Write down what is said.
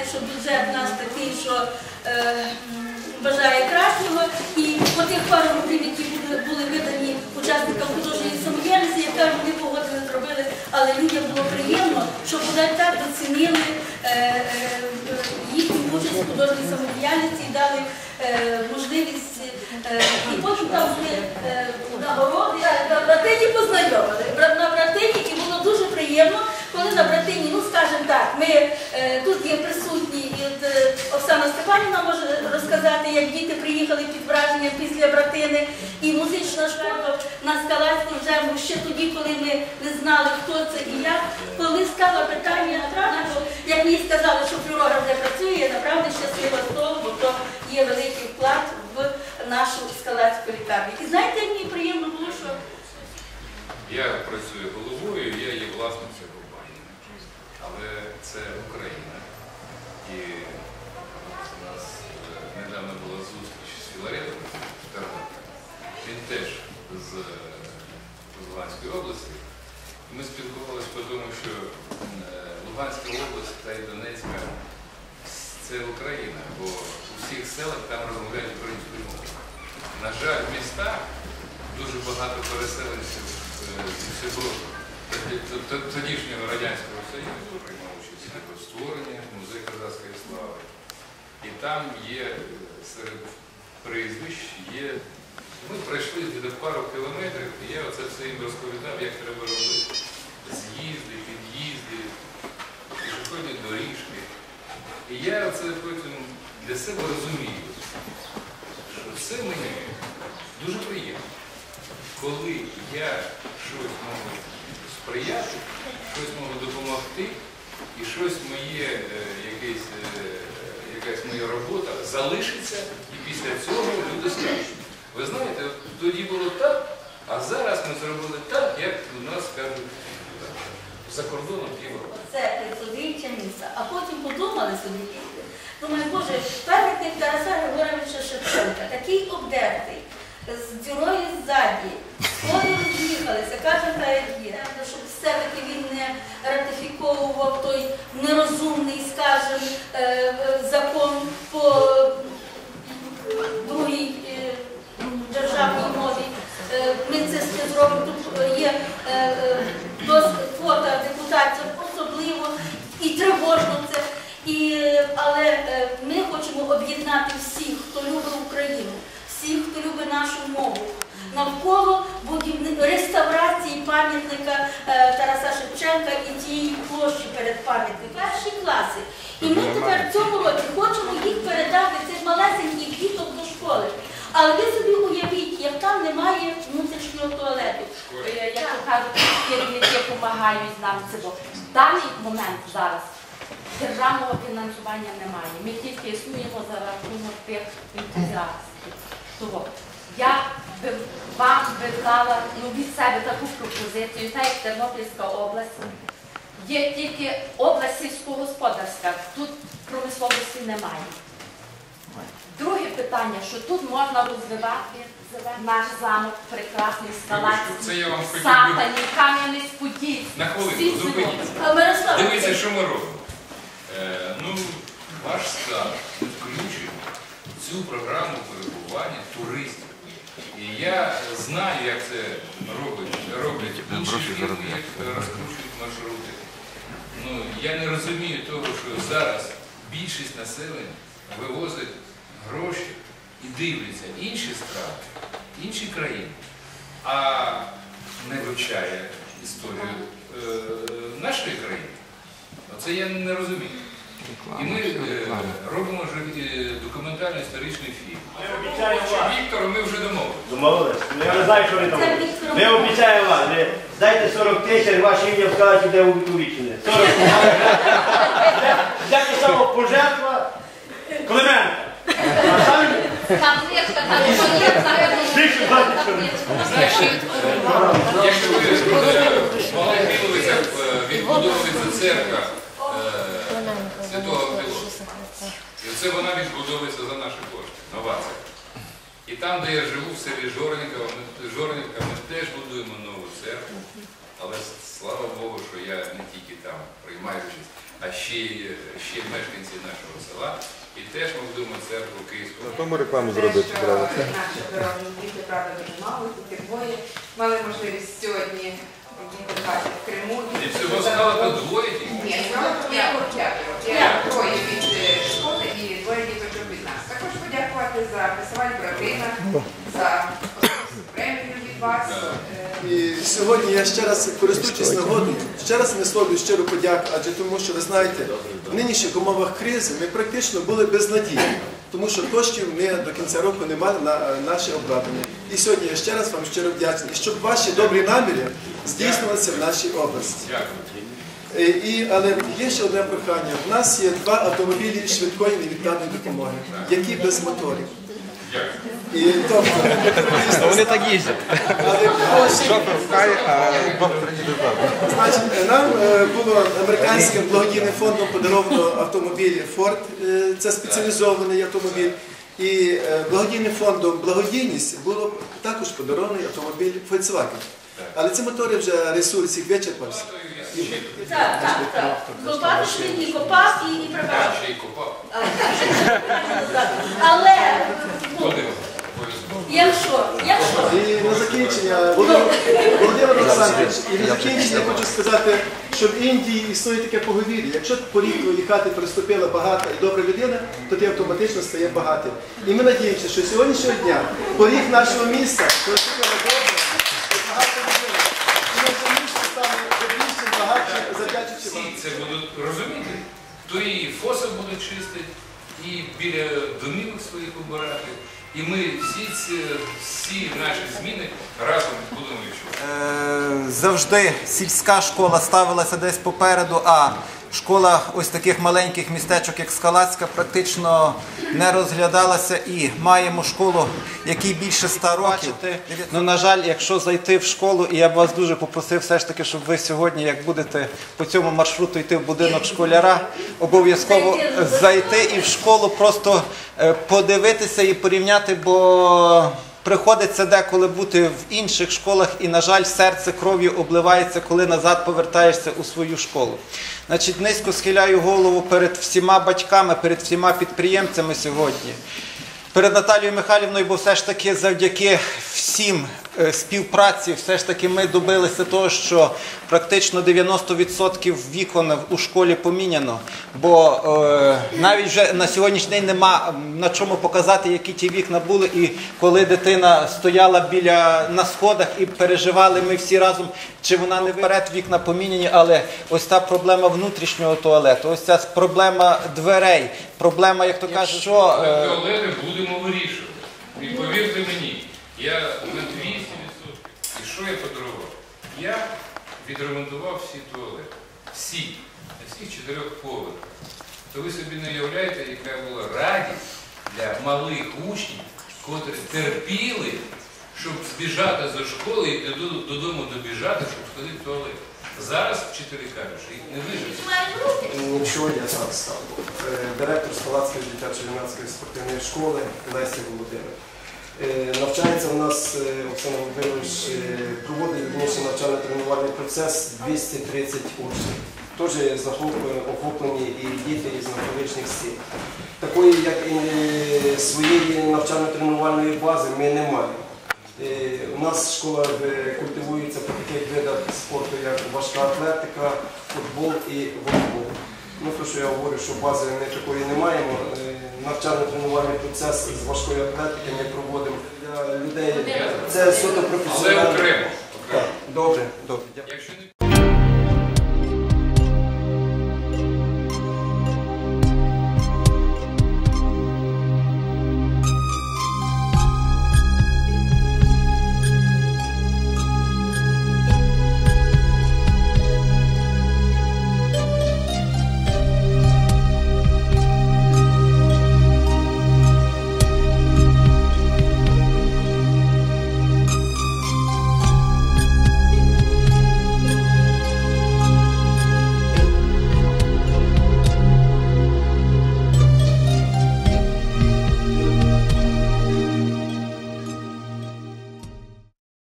знаєте, що бюджет у нас такий, що е, бажає кращого. І по тих пару рублів, які були видані учасникам художньої самодіяльності, яка вони погодили, зробили, але людям було приємно, що вони так оцінили е, е, їхню участь в художній самодіяльності і дали можливість. е, І потім там е, нагороди. На братині познайомили. На братині і було дуже приємно, коли на братині, ну скажімо так, ми е, тут є присутні, і от е, Оксана Степанівна може розказати, як діти приїхали під враженням після братини, і музична школа на Скалацьку вже ще тоді, коли ми не знали, хто це і як, коли стало питання як мені сказали, що флюрога вже працює, я направду щаслива з того, бо то є великий вклад в нашу скалацьку лікарню. І знаєте, мені приємно було, що Я працюю головою, я є власницею компанії. Але це Україна. І у нас е, недавно була зустріч з Філаретом Тернопіль. Він теж з е, Луганської області. Ми спілкувалися по тому, що е, Луганська область та й Донецька це Україна, бо всіх селах там розмовляють українською мовою. На жаль, в містах дуже багато переселенців е, зі всього тодішнього Радянського Союзу приймав участь в створенні музею козацької слави. І там є е, серед прізвищ, є. Ми пройшли десь пару кілометрів, і я оце все їм розповідав, як треба робити. З'їзди, під'їзди, пішохідні доріжки. І я це потім для себе розумію, що це мені дуже приємно. Коли я щось можу сприяти, щось можу допомогти, і щось моє, е, якесь, е, якась моя робота залишиться, і після цього люди скажуть. Ви знаєте, тоді було так, а зараз ми зробили так, як у нас кажуть за кордоном півроку. це присудиче місце. А потім подумали собі, думаю, боже, пам'ятник Тараса Григоровича Шевченка, такий обдертий, з дірою ззаді, сходи роз'їхалися, каже, та є, щоб все-таки він не ратифіковував той нерозумний, скажімо, е, закон по другій е, державній мові. Е, Ми це все зробимо. Тут е, є е, е, досить квота депутатів особливо і тривожно це. І, е, але е, ми хочемо об'єднати всіх, хто любить Україну, всіх, хто любить нашу мову. Навколо реставрації пам'ятника е, Тараса Шевченка і тієї площі перед пам'ятником. Перші класи. І ми тепер в цьому році хочемо їх передати цих малесеньких діток до школи. Але ви собі уявіть, як там немає внутрішнього туалету. Е, як то кажуть, керівники допомагають нам це. В даний момент зараз державного фінансування немає. Ми тільки існуємо за рахунок тих ентузіастів. Я би вам би дала ну, від себе таку пропозицію, так як Тернопільська область. Є тільки область сільськогосподарська, тут промисловості немає. Друге питання, що тут можна розвивати наш замок, прекрасний скалацький, Сатані, Кам'янець-Подільський. На всі хвилинку, зупиніться. Дивіться, що ми робимо. Ваш став включив в цю програму перебування туристів. І я знаю, як це роблять, роблять інші фірми, як розкручують маршрути. Ну, я не розумію того, що зараз більшість населення вивозить гроші і дивляться інші страни, інші країни, а не вивчає історію е, нашої країни. Оце я не розумію. І ми е, робимо вже е, документально історичний фільм. Що Віктору ми вже домовилися. Домовились? Ну, Я не знаю, що ви там. Це Віктор Ми обіцяємо вам, ви дайте 40 тисяч, ваше ім'я вказати, де увіковічене. 40 тисяч. Для писало пожертва Клименка. А самі Табличка, там що є, зараз більше 20 чоловік. Якщо ви е, в Малих Біловицях е, відбудовується церква це вона відбудовується за наші кошти, нова церква. І там, де я живу, в селі Жорнікова, ми, Жорнівка, ми теж будуємо нову церкву. Але слава Богу, що я не тільки там приймаю участь, а ще, й- ще й мешканці нашого села. І теж ми будуємо церкву Київського. Тому рекламу зробити треба. Наші дорогі діти, правда, дуже мало, тільки двоє. Мали можливість сьогодні які в Криму. І всього скалата двоє. Ні, сьогодні я п'ятеро. Я троє від е, школи подякувати за фестиваль Братина, за премію від вас. І сьогодні я ще раз користуючись нагодою, ще раз висловлюю щиру подяку, адже тому, що ви знаєте, в нинішніх умовах кризи ми практично були без надії, тому що коштів ми до кінця року не мали на е, наше обладнання. І сьогодні я ще раз вам щиро вдячний, щоб ваші добрі наміри здійснилися в нашій області. Е, І, але є ще одне прохання. У нас є два автомобілі швидкої невідкладної допомоги, які без моторів. І тобто, Вони так їздять. але. Значить, нам е, було американським благодійним фондом подаровано автомобіль Ford, е, це спеціалізований автомобіль. І е, благодійним фондом благодійність було також подарований автомобіль Volkswagen. Але ці мотори вже ресурс їх вичерпався. Так, так, так. Копати швидкі копав і, і Я ще й копав. Але. Обов'язково. якщо, якщо І на закінчення, Володимир Володимир Олександрович, і на закінчення хочу сказати, що в Індії існує таке поговір'я. Якщо поріг твоєї хати переступила багата і добра людина, то ти автоматично стає багатим. І ми надіємося, що сьогоднішнього дня поріг нашого міста переступила добра і багата людина. І наше місто стане більшим, багатшим, завдячуючи вам. Всі це будуть розуміти. То і фоса буде чистити, і біля домівок своїх обирати. І ми всі ці всі наші зміни разом будемо відчувати. Е, Завжди сільська школа ставилася десь попереду, а школа ось таких маленьких містечок, як Скалацька, практично не розглядалася і маємо школу, якій більше 100 років. Ну, на жаль, якщо зайти в школу, і я б вас дуже попросив все ж таки, щоб ви сьогодні, як будете по цьому маршруту йти в будинок школяра, обов'язково зайти і в школу просто е, подивитися і порівняти, бо приходиться деколи бути в інших школах, і, на жаль, серце кров'ю обливається, коли назад повертаєшся у свою школу. Значить, низько схиляю голову перед всіма батьками, перед всіма підприємцями сьогодні. Перед Наталією Михайлівною, бо все ж таки завдяки всім співпраці, все ж таки ми добилися того, що практично 90% вікон у школі поміняно. Бо е, навіть вже на сьогоднішній день нема на чому показати, які ті вікна були. І коли дитина стояла біля на сходах і переживали ми всі разом, чи вона не вперед вікна поміняні, але ось та проблема внутрішнього туалету, ось ця проблема дверей, проблема, як то кажуть, що. Е, туалети будемо вирішувати. І повірте мені, я на 200%. І що я подарував? Я відремонтував всі туалети. Всі. На всіх чотирьох поверхах. То ви собі не уявляєте, яка була радість для малих учнів, котрі терпіли, щоб збіжати за школи і додому- додому добіжати, щоб сходити в туалет. Зараз вчителі кажуть, що їх не вижити. Нічого я сам став. Е, Директор Скалацької дитячо-юнацької спортивної школи Лесі Володимир. Е, Навчається у нас е, Оксана Володимирович, е, проводить вірніше навчально-тренувальний процес 230 учнів. Теж охоплені і діти із навколишніх сіл. Такої, як і своєї навчально-тренувальної бази, ми не маємо. У нас школа культивується по таких видах спорту, як важка атлетика, футбол і волейбол. Ну, то, що я говорю, що бази ми такої не маємо. Е, Навчально-тренувальний процес з важкої атлетики ми проводимо для людей. Це суто Але професіонально. окремо. Окремо. Добре, добре. дякую.